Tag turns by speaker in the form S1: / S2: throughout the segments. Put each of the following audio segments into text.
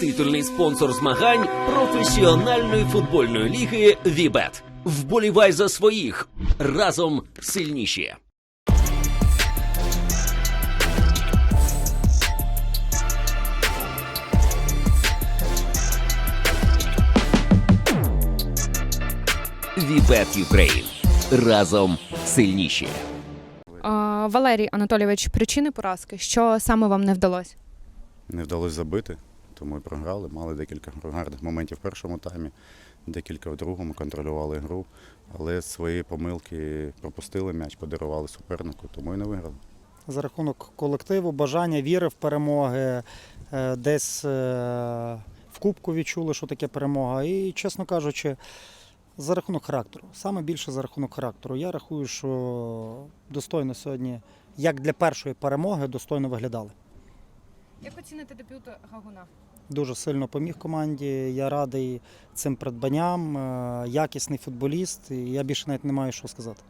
S1: Титульний спонсор змагань професіональної футбольної ліги Вібет. Вболівай за своїх разом сильніші. Вібет Юкрейн. Разом сильніші.
S2: Валерій Анатолійович, причини поразки. Що саме вам не вдалося?
S3: Не вдалося забити, тому і програли. Мали декілька гарних моментів в першому таймі, декілька в другому, контролювали гру, але свої помилки пропустили м'яч, подарували супернику, тому і не виграли.
S4: за рахунок колективу, бажання, віри в перемоги, е, десь е, в кубку відчули, що таке перемога. І, чесно кажучи, за рахунок характеру. Саме більше за рахунок характеру. Я рахую, що достойно сьогодні, як для першої перемоги, достойно виглядали.
S2: Як оціните дебют Гагуна?
S4: Дуже сильно поміг команді. Я радий цим придбанням. е, Якісний футболіст. Я більше навіть не маю що сказати.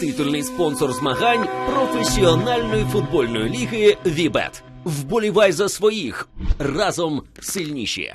S1: Титульний спонсор змагань професіональної футбольної ліги Вібет. Вболівай за своїх разом сильніші.